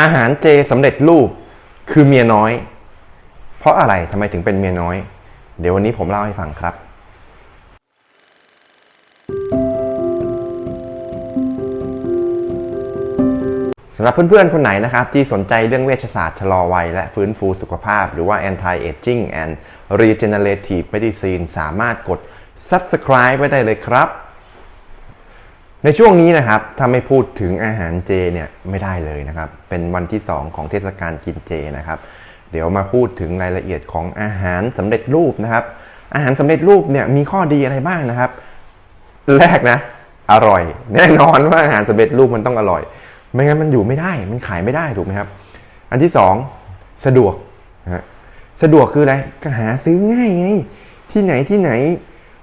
อาหารเจสำเร็จรูปคือเมียน้อย เพราะอะไรทำไมถึงเป็นเมียน้อย เดี๋ยววันนี้ผมเล่าให้ฟังครับ สำหรับเพื่อนๆ คนไหนนะครับ ที่สนใจเรื่องเวชศาสตร์ชะลอวัยและฟื้นฟูสุขภาพ หรือว่า anti aging and regenerative medicine สามารถกด subscribe ไว้ได้เลยครับ ในช่วงนี้นะครับถ้าไม่พูดถึงอาหารเจเนี่ยไม่ได้เลยนะครับ เป็นวันที่ 2 ของเทศกาลกินเจนะครับ เดี๋ยวมาพูดถึงรายละเอียดของอาหารสำเร็จรูปนะครับ อาหารสำเร็จรูปเนี่ยมีข้อดีอะไรบ้างนะครับ แรกนะ อร่อย แน่นอนว่าอาหารสำเร็จรูปมันต้องอร่อย ไม่งั้นมันอยู่ไม่ได้ มันขายไม่ได้ถูกไหมครับ อันที่สองสะดวกนะสะดวกคืออะไรก็หาซื้อง่ายไงที่ไหนที่ไหน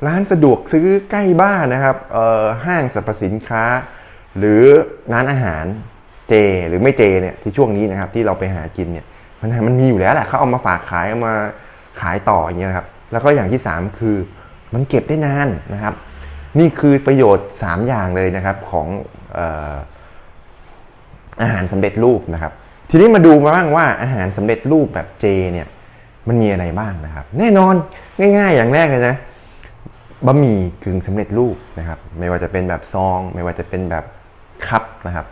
ร้านสะดวกซื้อใกล้บ้านนะครับเอ่อห้างสรรพสินค้า หรือร้านอาหารเจหรือไม่เจเนี่ยที่ช่วงนี้นะครับที่เราไปหากินเนี่ยมันมันมีอยู่แล้วแหละเขาเอามาฝากขายเอามาขายต่ออย่างเงี้ยครับแล้วก็อย่างที่สามคือมันเก็บได้นานนะครับ นี่คือประโยชน์ 3 อย่างเลยนะครับของอออาหารสำเร็จรูปนะครับ ทีนี้มาดูมาบ้างว่าอาหารสำเร็จรูปแบบเจเนี่ยมันมีอะไรบ้างนะครับ แน่นอนง่าย ๆ อย่างแรกเลยนะ บะหมี่กึ่งสำเร็จรูปนะครับ ไม่ว่าจะเป็นแบบซอง ไม่ว่าจะเป็นแบบคัพนะครับ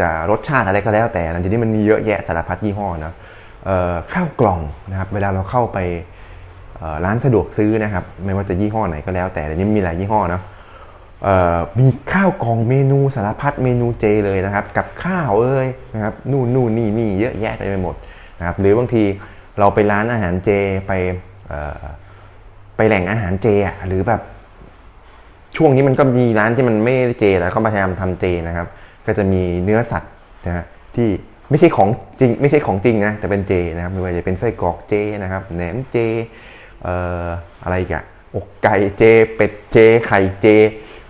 จะรสชาติอะไรก็แล้วแต่นะทีนี้มันมีเยอะแยะสารพัดยี่ห้อนะเอ่อข้าวกล่องนะครับ เวลาเราเข้าไปร้านสะดวกซื้อนะครับ ไม่ว่าจะยี่ห้อไหนก็แล้ว แต่เดี๋ยวนี้มีหลายยี่ห้อเนาะเอ่อมีข้าวกล่องเมนูสารพัดเมนูเจเลยนะครับ กับข้าวเอ้ยนะครับนู่นนู่นนี่นี่เยอะแยะไปหมดนะครับ หรือบางทีเราไปร้านอาหารเจไปเอ่อไปแหล่งอาหารเจอะหรือแบบ ช่วงนี้มันก็มีร้านที่มันไม่เจแล้วก็พยายามทำเจนะครับ ก็จะมีเนื้อสัตว์นะฮะที่ไม่ใช่ของจริงไม่ใช่ของจริงนะแต่เป็นเจนะครับไม่ว่าจะเป็นไส้กรอกเจนะครับแหนมเจเอ่ออะไรกะอกไก่เจ เป็ดเจ ไข่เจ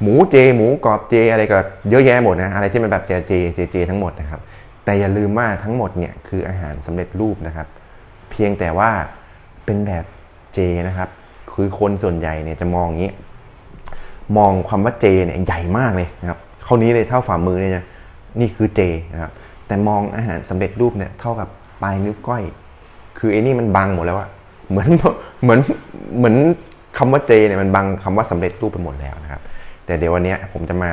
หมูเจ หมูกรอบเจ อะไรก็เยอะแยะหมดนะอะไรที่มันแบบเจเจเจเจทั้งหมดนะครับ แต่อย่าลืมว่าทั้งหมดเนี่ยคืออาหารสำเร็จรูปนะครับ เพียงแต่ว่าเป็นแบบเจนะครับ คือคนส่วนใหญ่เนี่ยจะมองอย่างนี้ มองความว่าเจเนี่ยใหญ่มากเลยนะครับเท่านี้เลยเท่าฝ่ามือเลยนะนี่คือเจนะครับแต่มองอาหารสำเร็จรูปเนี่ยเท่ากับปลายนิ้วก้อย คือไอ้นี่มันบังหมดแล้วอะเหมือนเหมือนเหมือนคำว่าเจเนี่ยมันบังคำว่าสำเร็จรูปไปหมดแล้วนะครับ แต่เดี๋ยววันนี้ผมจะมา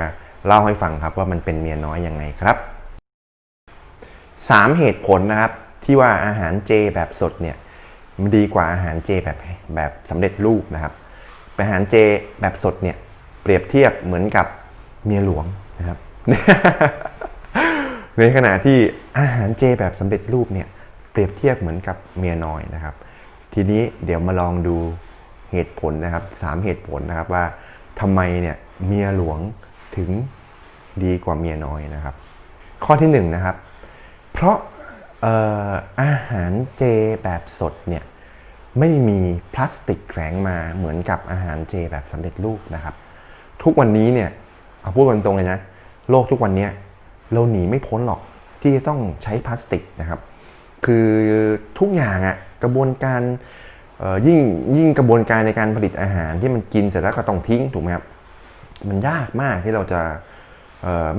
เล่าให้ฟังครับว่ามันเป็นเมียน้อยยังไงครับสามเหตุผลนะครับที่ว่าอาหารเจแบบสดเนี่ยมันดีกว่าอาหารเจแบบแบบสำเร็จรูปนะครับอาหารเจแบบสดเนี่ย รียบเทียบเหมือนกับเมียหลวงนะครับ ในขณะที่อาหารเจแบบสำเร็จรูปเนี่ยเปรียบเทียบเหมือนกับเมียน้อยนะครับ ทีนี้เดี๋ยวมาลองดูเหตุผลนะครับสามเหตุผลนะครับว่าทำไมเนี่ยเมียหลวงถึงดีกว่าเมียน้อยนะครับ ข้อที่หนึ่งนะครับ เพราะเอ่ออาหารเจแบบสดเนี่ยไม่มีพลาสติกแฝงมาเหมือนกับอาหารเจแบบสำเร็จรูปนะครับ ทุกวันนี้เนี่ยเอาพูดกันตรงเลยนะโลกทุกวันนี้เราหนีไม่พ้นหรอกที่จะต้องใช้พลาสติกนะครับ คือทุกอย่างอะกระบวนการยิ่งยิ่งกระบวนการในการผลิตอาหารที่มันกินเสร็จแล้วก็ต้องทิ้งถูกไหมครับมันยากมากที่เราจะ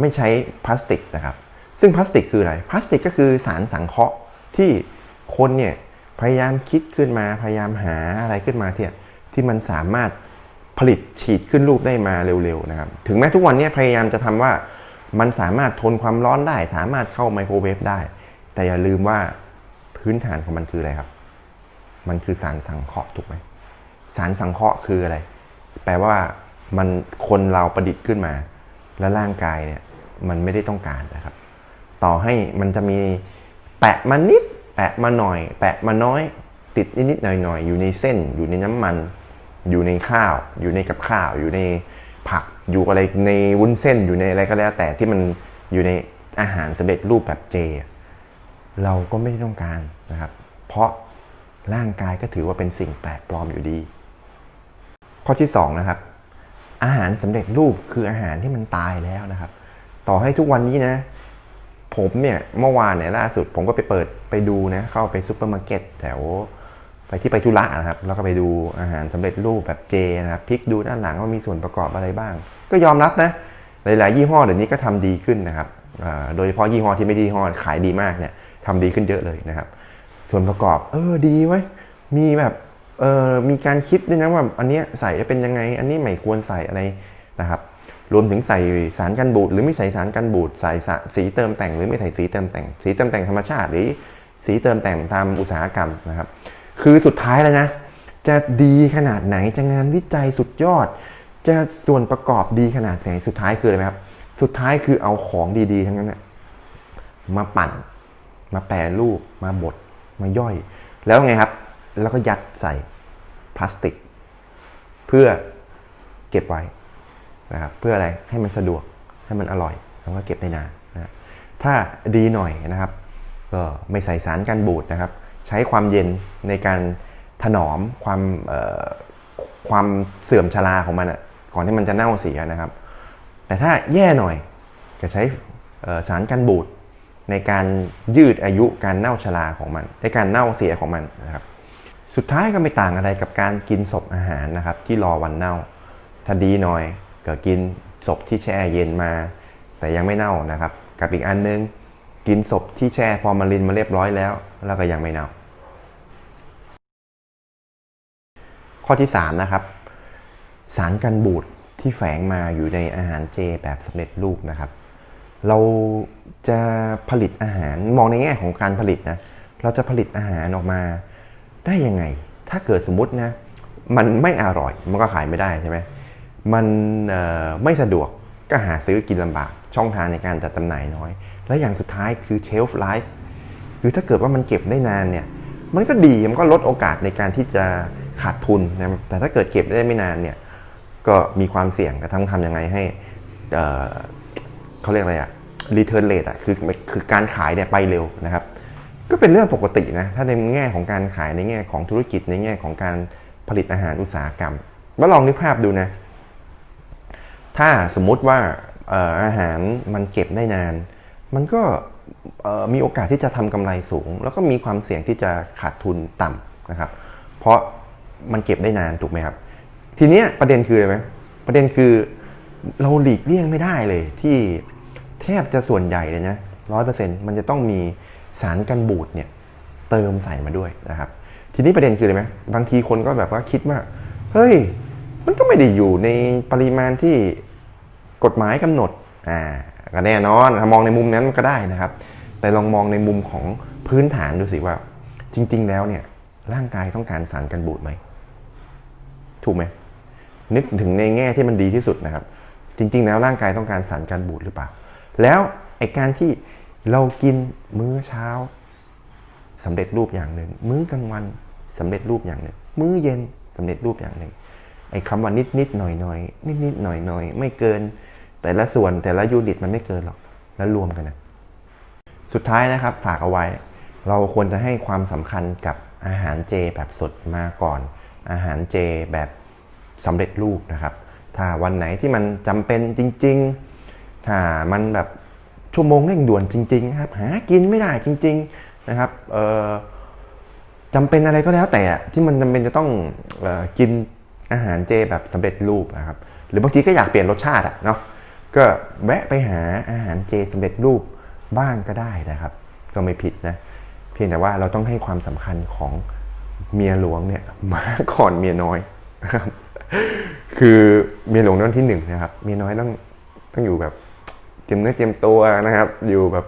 ไม่ใช้พลาสติกนะครับ ซึ่งพลาสติกคืออะไรพลาสติกก็คือสารสังเคราะห์ที่คนเนี่ยพยายามคิดขึ้นมาพยายามหาอะไรขึ้นมาที่ที่มันสามารถ ผลิตฉีดขึ้นรูปได้มาเร็วๆนะครับ ถึงแม้ทุกวันนี้พยายามจะทำว่ามันสามารถทนความร้อนได้ สามารถเข้าไมโครเวฟได้ แต่อย่าลืมว่าพื้นฐานของมันคืออะไรครับ มันคือสารสังเคราะห์ถูกไหมสารสังเคราะห์คืออะไร แปลว่ามันคนเราประดิษฐ์ขึ้นมา แล้วร่างกายเนี่ยมันไม่ได้ต้องการนะครับ ต่อให้มันจะมีแปะมานิด แปะมาหน่อย แปะมาน้อย ติดนิดๆหน่อยๆ อยู่ในเส้นอยู่ในน้ำมัน อยู่ในข้าว อยู่ในกับข้าว อยู่ในผัก อยู่อะไรในวุ้นเส้นอยู่ในอะไรก็แล้ว แต่ที่มันอยู่ในอาหารสำเร็จรูปแบบเจ เราก็ไม่ได้ต้องการนะครับ เพราะร่างกายก็ถือว่าเป็นสิ่งแปลกปลอมอยู่ดี ข้อที่2นะครับ อาหารสำเร็จรูปคืออาหารที่มันตายแล้วนะครับ ต่อให้ทุกวันนี้นะ ผมเนี่ยเมื่อวานเนี่ยล่าสุด ผมก็ไปเปิดไปดูนะเข้าไปซูเปอร์มาร์เก็ตแถว ไปที่ไปธุระนะครับ แล้วก็ไปดูอาหารสำเร็จรูปแบบเจนะครับพลิกดูด้านหลังว่ามีส่วนประกอบอะไรบ้าง ก็ยอมรับนะหลายๆยี่ห้อเดี๋ยวนี้ก็ทำดีขึ้นนะครับโดยเฉพาะยี่ห้อที่ไม่ดียี่ห้อขายดีมากเนี่ยทำดีขึ้นเยอะเลยนะครับ ส่วนประกอบ เออดีไว้มีแบบเออมีการคิดด้วยนะว่าอันนี้ใส่แล้วเป็นยังไง อันนี้ไม่ควรใส่อะไรนะครับรวมถึงใส่สารกันบูดหรือไม่ใส่สารกันบูดใส่สีเติมแต่ง หรือไม่ใส่สีเติมแต่ง สีเติมแต่งธรรมชาติหรือสีเติมแต่งตามอุตสาหกรรมนะครับ คือสุดท้ายแล้วนะ จะดีขนาดไหนจะงานวิจัยสุดยอด จะส่วนประกอบดีขนาดไหนสุดท้ายคืออะไรไครับ สุดท้ายคือเอาของดีๆ ทั้งนั้นนะมาปั่น มาแปรรูป มาบด มาย่อย แล้วไงครับ แล้วก็ยัดใส่พลาสติก เพื่อเก็บไว้นะครับเพื่ออะไรให้มันสะดวกให้มันอร่อยแล้วก็เก็บได้นานนะถ้าดีหน่อยนะครับก็ไม่ใส่สารกันบูดนะครับ ใช้ความเย็นในการถนอมความความเสื่อมชราของมันอะก่อนที่มันจะเน่าเสียนะครับ แต่ถ้าแย่หน่อยจะใช้สารกันบูดในการยืดอายุการเน่าชราของมันในการเน่าเสียของมันนะครับ สุดท้ายก็ไม่ต่างอะไรกับการกินศพอาหารนะครับ ที่รอวันเน่า ถ้าดีหน่อยก็กินศพที่แช่เย็นมา แต่ยังไม่เน่านะครับ กับอีกอันนึง กินศพที่แช่ฟอร์มาลินมาเรียบร้อยแล้ว แล้วก็ยังไม่เน่า ข้อที่ 3 นะครับ สารกันบูดที่แฝงมาอยู่ในอาหารเจแบบสำเร็จรูปนะครับ เราจะผลิตอาหารมองในแง่ของการผลิตนะ เราจะผลิตอาหารออกมาได้ยังไง ถ้าเกิดสมมตินะ มันไม่อร่อยมันก็ขายไม่ได้ใช่ไหมมันไม่สะดวกก็หาซื้อกินลำบาก ช่องทางในการจัดจำหน่ายน้อย และอย่างสุดท้ายคือเชลฟ์ไลฟ์คือถ้าเกิดว่ามันเก็บได้นานเนี่ยมันก็ดีมันก็ลดโอกาสในการที่จะขาดทุนนะแต่ถ้าเกิดเก็บได้ไม่นานเนี่ยก็มีความเสี่ยงกระทั่งทำยังไงให้เเขาเรียกอะไรอะ return rate อะคือคือการขายเนี่ยไปเร็วนะครับ ก็เป็นเรื่องปกตินะถ้าในแง่ของการขายในแง่ของธุรกิจในแง่ของการผลิตอาหารอุตสาหกรรมแล้วลองนึกภาพดูนะ ถ้าสมมุติว่าอาหารมันเก็บได้นาน มันก็มีโอกาสที่จะทำกำไรสูง แล้วก็มีความเสี่ยงที่จะขาดทุนต่ำนะครับ เพราะมันเก็บได้นานถูกไหมครับ ทีนี้ประเด็นคืออะไรไหมประเด็นคือเราหลีกเลี่ยงไม่ได้เลยที่แทบจะส่วนใหญ่เลยนะร้อยเปอร์เซ็นต์มันจะต้องมีสารกันบูดเนี่ยเติมใส่มาด้วยนะครับ ทีนี้ประเด็นคืออะไรไหมบางทีคนก็แบบว่าคิดว่า เฮ้ย มันก็ไม่ได้อยู่ในปริมาณที่กฎหมายกำหนดอ่า ก็แน่นอนมองในมุมนั้นมันก็ได้นะครับ แต่ลองมองในมุมของพื้นฐานดูสิว่า จริง ๆ แล้วเนี่ยร่างกายต้องการสารกันบูดไหมถูกไหมนึกถึงในแง่ที่มันดีที่สุดนะครับ จริง ๆ แล้วร่างกายต้องการสารกันบูดหรือเปล่า แล้วไอการที่เรากินมื้อเช้าสำเร็จรูปอย่างหนึ่ง มื้อกลางวันสำเร็จรูปอย่างหนึ่ง มื้อเย็นสำเร็จรูปอย่างหนึ่งไอ้คำว่านิดนิดๆหน่อยหน่อยนิดนิดๆหน่อยหน่อยไม่เกิน แต่ละส่วนแต่ละยูนิตมันไม่เกินหรอก แล้วรวมกันนะสุดท้ายนะครับฝากเอาไว้ เราควรจะให้ความสำคัญกับอาหารเจแบบสดมาก่อน อาหารเจแบบสำเร็จรูปนะครับ ถ้าวันไหนที่มันจำเป็นจริง ๆ ถ้ามันแบบชั่วโมงเร่งด่วนจริงๆครับหากินไม่ได้จริง ๆนะครับจำเป็นอะไรก็แล้วแต่ที่มันจำเป็นจะต้องออกินอาหารเจแบบสำเร็จรูปนะครับ หรือบางทีก็อยากเปลี่ยนรสชาติอะเนาะ ก็แวะไปหาอาหารเจสำเร็จรูปบ้างก็ได้นะครับ ก็ไม่ผิดนะ เพียงแต่ว่าเราต้องให้ความสำคัญของเมียหลวงเนี่ยมาก่อนเมียน้อยนะครับคือเมียหลวงนั่นที่หนึ่งนะครับ เมียน้อยต้องต้องอยู่แบบเตรียมเนื้อเตรียมตัวนะครับ อยู่แบบ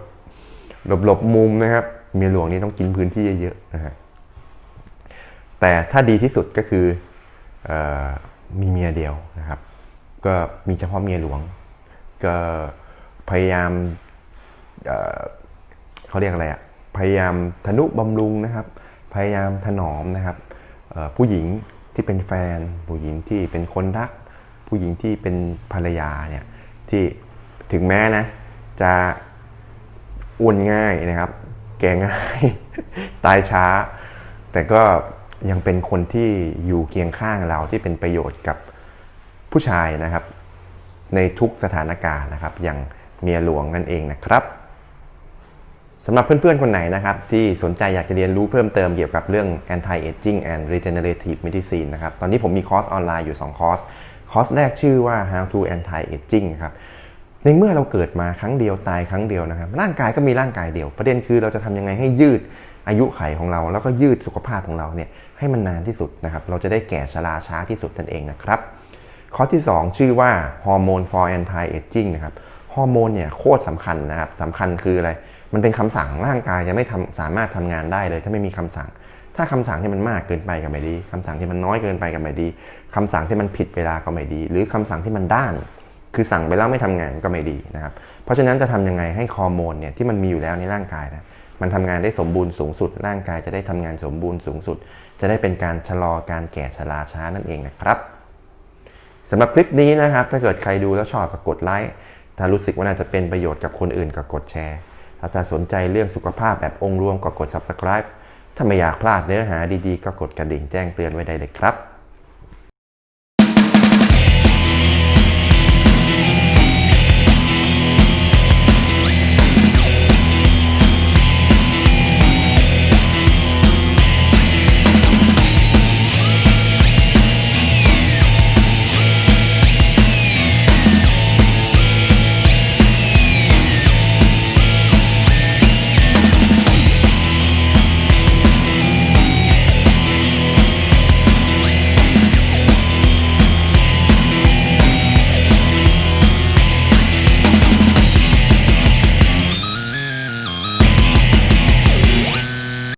หลบหลบมุมนะครับ เมียหลวงนี่ต้องกินพื้นที่เยอะๆนะฮะแต่ถ้าดีที่สุดก็คือออมีเมียเดียวนะครับ ก็มีเฉพาะเมียหลวง ก็พยายามเเขาเรียกอะไรอะพยายามทนุบำรุงนะครับ พยายามถนอมนะครับผู้หญิงที่เป็นแฟน ผู้หญิงที่เป็นคนรัก ผู้หญิงที่เป็นภรรยาเนี่ยที่ถึงแม้นะจะอ้วนง่ายนะครับ แก่ง่าย ตายช้า แต่ก็ยังเป็นคนที่อยู่เคียงข้างเราที่เป็นประโยชน์กับผู้ชายนะครับ ในทุกสถานการณ์นะครับ อย่างเมียหลวงนั่นเองนะครับสำหรับเพื่อนๆ คนไหนนะครับ ที่สนใจอยากจะเรียนรู้เพิ่มเติมเกี่ยวกับเรื่อง anti aging and regenerative medicine นะครับ ตอนนี้ผมมีคอร์สออนไลน์อยู่ 2 คอร์ส คอร์สแรกชื่อว่า how to anti aging ครับ ในเมื่อเราเกิดมาครั้งเดียวตายครั้งเดียวนะครับ ร่างกายก็มีร่างกายเดียว ประเด็นคือเราจะทำยังไงให้ยืดอายุไขของเรา แล้วก็ยืดสุขภาพของเราเนี่ยให้มันนานที่สุดนะครับ เราจะได้แก่ชราช้าที่สุดนั่นเองนะครับ ข้อที่ 2 ชื่อว่าฮอร์โมน for anti aging นะครับฮอร์โมนเนี่ยโคตรสำคัญนะครับสำคัญคืออะไร มันเป็นคำสั่งร่างกายจะไม่ทำสามารถทำงานได้เลย ถ้าไม่มีคำสั่ง ถ้าคำสั่งที่มันมากเกินไปก็ไม่ดีคำสั่งที่มันน้อยเกินไปก็ไม่ดีคำสั่งที่มันผิดเวลาก็ไม่ดี หรือคำสั่งที่มันด้าน คือสั่งไปแล้วไม่ทำงานก็ไม่ดีนะครับเพราะฉะนั้นจะทำยังไงให้ฮอร์โมนเนี่ยที่มันมีอยู่แล้วในร่างกายนะมันทำงานได้สมบูรณ์สูงสุด ร่างกายจะได้ทำงานสมบูรณ์สูงสุด จะได้เป็นการชะลอการแก่ชราช้านั่นเองนะครับ สำหรับคลิปนี้นะครับ ถ้าเกิดใครดูแล้วชอบก็กดไลค์ ถ้ารู้สึกว่าน่าจะเป็นประโยชน์กับคนอื่นก็กดแชร์ ถ้าจะสนใจเรื่องสุขภาพแบบองค์รวมก็กด subscribe ถ้าไม่อยากพลาดเนื้อหาดีๆ ก็กดกระดิ่งแจ้งเตือนไว้ได้เลยครับ